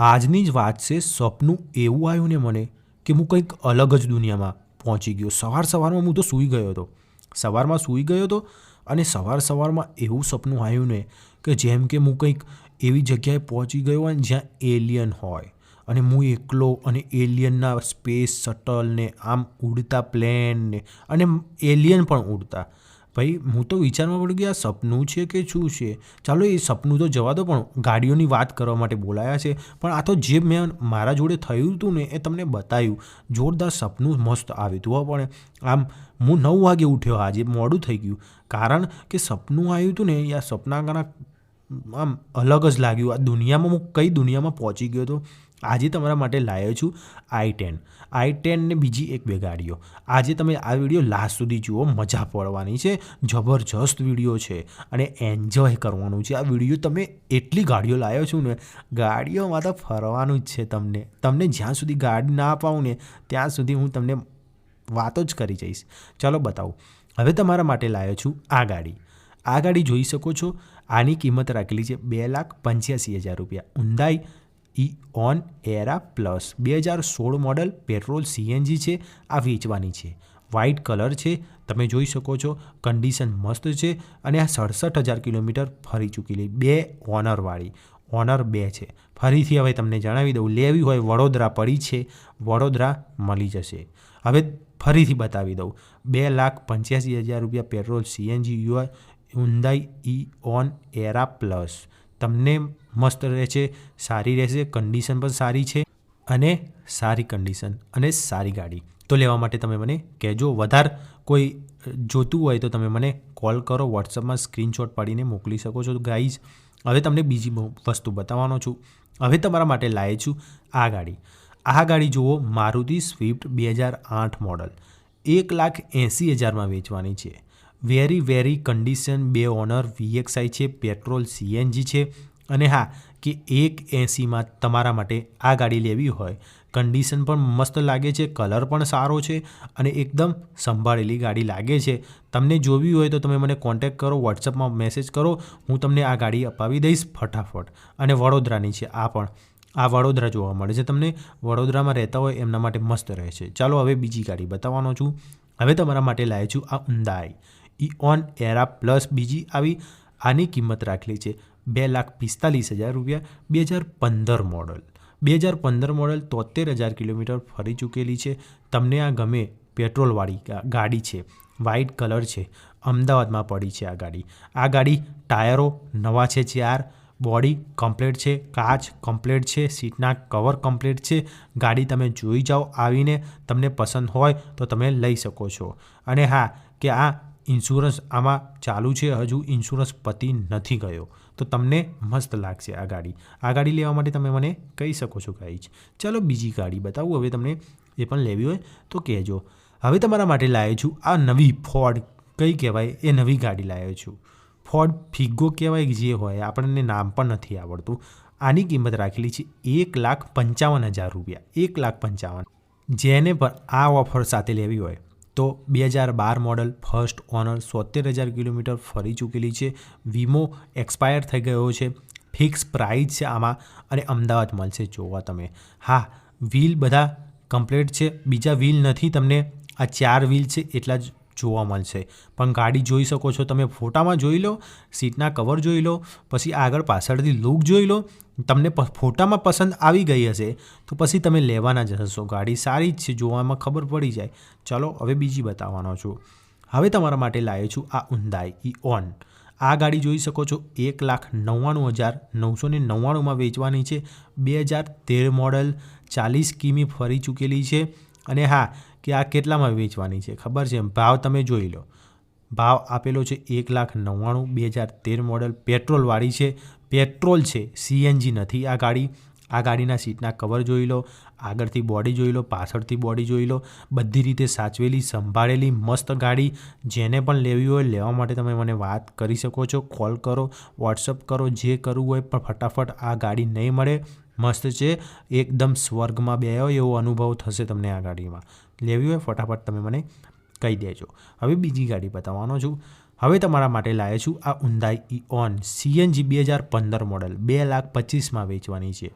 આજની જ વાત છે સપનું એવું આવ્યું ને મને કે હું કંઈક અલગ જ દુનિયામાં પહોંચી ગયો. સવાર સવારમાં હું તો સૂઈ ગયો હતો. સવારમાં સૂઈ ગયો હતો અને સવાર સવારમાં એવું સપનું આવ્યું ને કે જેમ કે હું કંઈક એવી જગ્યાએ પહોંચી ગયો હોય જ્યાં એલિયન હોય અને હું એકલો અને એલિયનના સ્પેસ શટલને આમ ઉડતા પ્લેનને અને એલિયન પણ ઉડતા. ભાઈ, હું તો વિચારમાં પડી ગયો આ સપનું છે કે શું છે? ચાલો, એ સપનું તો જવા દો, પણ ગાડીઓની વાત કરવા માટે બોલાયા છે. પણ આ તો જે મેં મારા જોડે થયું હતું ને, એ તમને બતાવ્યું જોરદાર સપનું મસ્ત આવ્યું હતું પણ આમ હું નવ વાગે ઉઠ્યો, આજે મોડું થઈ ગયું. કારણ કે સપનું આવ્યું હતું ને યા સપના ઘણા આમ અલગ જ લાગ્યું. આ દુનિયામાં હું કઈ દુનિયામાં પહોંચી ગયો હતો આજે તમારા માટે લાવ્યો છું આઈ ટેન. આઈ ટેન ને બીજી એક બે ગાડીઓ. આજે તમે આ વીડિયો લાસ્ટ સુધી જુઓ, મજા પડવાની છે, જબરજસ્ત વીડિયો છે અને એન્જોય કરવાનું છે. આ વીડિયો તમે એટલી ગાડીઓ લાવ્યો છું ને, ગાડીઓમાં તો ફરવાનું જ છે તમને. તમને જ્યાં સુધી ગાડી ના અપાવું ને, ત્યાં સુધી હું તમને વાતો જ કરી જઈશ. ચાલો બતાવું. હવે તમારા માટે લાવ્યો છું આ ગાડી. આ ગાડી જોઈ શકો છો. આની કિંમત રાખેલી છે બે લાખ પંચ્યાસી હજાર રૂપિયા. ઊંડાઈ ઈ ઓન એરા પ્લસ બે હજાર સોળ મોડલ પેટ્રોલ સીએનજી છે, આ વેચવાની છે. વ્હાઇટ કલર છે, તમે જોઈ શકો છો, કન્ડિશન મસ્ત છે અને આ સડસઠ હજાર કિલોમીટર ફરી ચૂકેલી બે ઓનરવાળી. ઓનર બે છે. ફરીથી હવે તમને જણાવી દઉં, લેવી હોય વડોદરા પડી છે, વડોદરા મળી જશે. હવે ફરીથી બતાવી દઉં, બે લાખ પંચ્યાસી હજાર રૂપિયા petrol CNG UR Hyundai Eon એરા પ્લસ. તમને મસ્ત રહેશે સારી રહેશે કન્ડિશન પણ સારી છે અને સારી કન્ડિશન અને સારી ગાડી. તો લેવા માટે તમે મને કહેજો, વધારે કોઈ જોતું હોય તો તમે મને કોલ કરો વોટ્સઅપમાં સ્ક્રીનશોટ પાડીને મોકલી શકો છો. ગાઈઝ હવે તમને બીજી વસ્તુ બતાવવાનો છું. હવે તમારા માટે લાવે છું આ ગાડી. આ ગાડી જુઓ, મારુતિ સ્વિફ્ટ બે હજાર આઠ મોડલ એક લાખ એંસી હજારમાં વેચવાની છે. વેરી વેરી કન્ડિશન બે ઓનર વીએક્સઆઈ છે પેટ્રોલ સીએનજી છે. અને હા, કે એક એંસીમાં તમારા માટે આ ગાડી લેવી હોય. કન્ડિશન પણ મસ્ત લાગે છે, કલર પણ સારો છે અને એકદમ સંભાળેલી ગાડી લાગે છે. તમને જોવી હોય તો તમે મને કોન્ટેક કરો, વોટ્સઅપમાં મેસેજ કરો, હું તમને આ ગાડી અપાવી દઈશ ફટાફટ. અને વડોદરાની છે આ પણ. આ વડોદરા જોવા મળે છે તમને. વડોદરામાં રહેતા હોય એમના માટે મસ્ત રહે છે. ચાલો હવે બીજી ગાડી બતાવવાનો છું. હવે તમારા માટે લાવે છું આ ઉંદાઈ ઈ ઓન એરા પ્લસ બીજી આવી, આની કિંમત રાખેલી છે. બે લાખ પિસ્તાલીસ હજાર રૂપિયા, બે હજાર પંદર મોડલ. બે હજાર પંદર મોડલ તોતેર હજાર કિલોમીટર ફરી ચૂકેલી છે. તમને આ ગમે પેટ્રોલવાળી ગાડી છે. વ્હાઇટ કલર છે. અમદાવાદમાં પડી છે આ ગાડી. આ ગાડી ટાયરો નવા છે ચાર, બોડી કમ્પ્લેટ છે, કાચ કમ્પ્લેટ છે, સીટના કવર કમ્પ્લેટ છે. ગાડી તમે જોઈ જાઓ આવીને, તમને પસંદ હોય તો તમે લઈ શકો છો. અને હા, કે આ ઇન્સ્યોરન્સ આમાં ચાલુ છે, હજુ ઇન્સ્યોરન્સ પતી નથી ગયો. તો તમને મસ્ત લાગશે આ ગાડી. આ ગાડી લેવા માટે તમે મને કહી શકો છો ગાઈજ ચાલો બીજી ગાડી બતાવું, હવે તમને એ પણ લેવી હોય તો કહેજો. હવે તમારા માટે લાવ્યો છું આ નવી ફોર્ડ કઈ કહેવાય? એ નવી ગાડી લાવ્યો છું. ફોર્ડ ફિગો કહેવાય જે હોય, આપણને નામ પણ નથી આવડતું. આની કિંમત રાખેલી છે એક લાખ પંચાવન હજાર રૂપિયા. એક લાખ પંચાવન. જેને પણ આ ઓફર સાથે લેવી હોય તો બે હજાર બાર મોડલ ફર્સ્ટ ઓનર સોતેર હજાર કિલોમીટર ફરી ચૂકેલી છે. વીમો એક્સપાયર થઈ ગયો છે. ફિક્સ પ્રાઇસ છે આમાં અને અમદાવાદ મળશે. જોવા તમે. હા, વ્હીલ બધા કમ્પ્લીટ છે. બીજા વ્હીલ નથી તમને. આ ચાર વ્હીલ છે. એટલા જ જોવા મળશે. પણ ગાડી જોઈ શકો છો તમે, ફોટામાં જોઈ લો, સીટના કવર જોઈ લો, પછી આગળ પાછળથી લુક જોઈ લો, તમને ફોટામાં પસંદ આવી ગઈ હશે, તો પછી તમે લેવાના જ હશો. ગાડી સારી જ છે, જોવામાં ખબર પડી જાય. ચલો, હવે બીજી બતાવવાનો છું. હવે તમારા માટે લાવ્યો છું આ ઉંદાઈ ઈ ઓન. આ ગાડી જોઈ શકો છો, એક લાખ નવ્વાણું હજાર નવસો ને નવ્વાણુંમાં વેચવાની છે. બે હજાર તેર મોડલ ચાલીસ કિમી ફરી ચૂકેલી છે. અને હા કે આ કેટલામાં વેચવાની છે? ખબર છે ભાવ તમે જોઈ લો. ભાવ આપેલો છે એક લાખ નવ્વાણું, બે હજાર તેર મોડલ. પેટ્રોલવાળી છે. પેટ્રોલ છે સીએનજી નથી આ ગાડી. આ ગાડીના સીટના કવર જોઈ લો. આગળથી બોડી જોઈ લો, પાછળથી બોડી જોઈ લો. બધી રીતે સાચવેલી, સંભાળેલી, મસ્ત ગાડી. જેને પણ લેવી હોય, લેવા માટે તમે મને વાત કરી શકો છો. કોલ કરો, વોટ્સઅપ કરો, જે કરવું હોય, પણ ફટાફટ આ ગાડી નહીં મળે. મસ્ત છે. એકદમ સ્વર્ગમાં બે એવો અનુભવ થશે તમને આ ગાડીમાં. લેવી હોય ફટાફટ તમે મને કહી દેજો. હવે બીજી ગાડી બતાવવાનો છું. હવે તમારા માટે લાવ્યો છું આ ઉંદાઈ ઈ ઓન સીએનજી બે હજાર પંદર મોડલ બે લાખ પચીસમાં વેચવાની છે.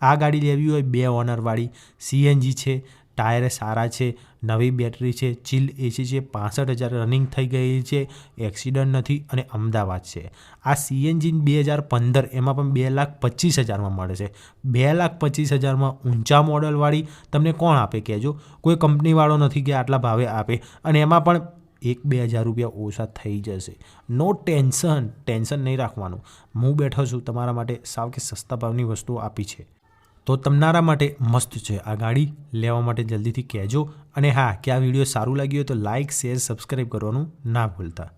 આ ગાડી લેવી હોય બે ઓનરવાળી સીએનજી છે. ટાયર સારા છે. નવી બેટરી છે, ચીલ એસી છે, પાસઠ હજાર રનિંગ થઈ ગઈ છે એક્સિડન્ટ નથી અને અમદાવાદ છે. આ સીએનજી બે હજાર પંદર એમાં પણ બે લાખ પચીસ હજારમાં મળે છે. બે લાખ પચીસ હજારમાં ઊંચા મોડલવાળી તમને કોણ આપે કહેજો? કોઈ કંપનીવાળો નથી કે આટલા ભાવે આપે. અને એમાં પણ એક બે હજાર રૂપિયા ઓછા થઈ જશે. નો ટેન્શન ટેન્શન નહીં રાખવાનું. હું બેઠો છું તમારા માટે સાવ કે સસ્તા ભાવની વસ્તુઓ આપી છે. તો તમારા માટે મસ્ત છે. આ ગાડી લેવા માટે જલ્દીથી કહેજો. અને હા, કે આ વીડિયો સારું લાગ્યું હોય તો લાઇક શેર સબસ્ક્રાઈબ કરવાનું ના ભૂલતા.